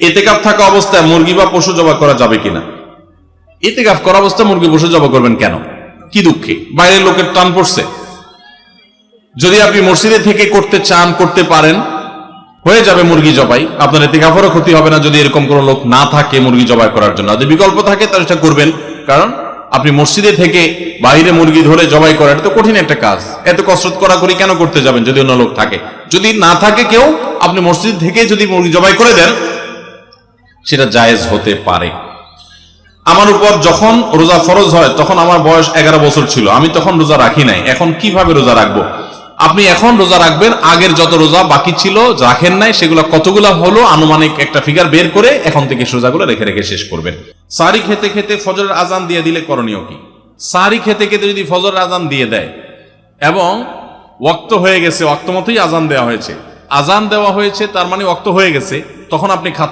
এতেকাপ থাকা অবস্থায় মুরগি বা পশু জবাই করা যাবে কিনা? এতেকাপ করা অবস্থায় মুরগি, পশু জবাই করবেন কেন? কি দুঃখে? বাইরের লোকের টান পড়ছে। যদি আপনি মসজিদে থেকে করতে চান, করতে পারেন, হয়ে যাবে মুরগি জবাই। আপনার এতে কাপড়ও ক্ষতি হবে না যদি এরকম কোনো লোক না থাকে মুরগি জবাই করার জন্য। যদি বিকল্প থাকে, তাহলে সেটা করবেন। কারণ আপনি মসজিদে থেকে বাইরে মুরগি ধরে জবাই করা, এটা তো কঠিন একটা কাজ। এত কসরত করা করি কেন করতে যাবেন যদি অন্য লোক থাকে? যদি না থাকে কেউ, আপনি মসজিদ থেকে যদি মুরগি জবাই করে দেন সেটা জায়েজ হতে পারে। আমার উপর যখন রোজা ফরজ হয়, তখন আমার বয়স এগারো বছর ছিল। আমি তখন রোজা রাখি নাই। এখন কীভাবে রোজা রাখব? আপনি এখন রোজা রাখবেন। আগের যত রোজা বাকি ছিল, রাখেন নাই, সেগুলো কতগুলো হলো, আনুমানিক একটা ফিগার বের করে এখন থেকে রোজাগুলো রেখে রেখে শেষ করবেন। সারি খেতে খেতে ফজরের আজান দিয়ে দিলে করণীয় কি? সারি খেতে খেতে যদি ফজরের আজান দিয়ে দেয়, এবং ওয়াক্ত হয়ে গেছে, ওয়াক্ত মতোই আজান দেওয়া হয়েছে। আজান দেওয়া হয়েছে, তার মানে ওয়াক্ত হয়ে গেছে, তখন আপনি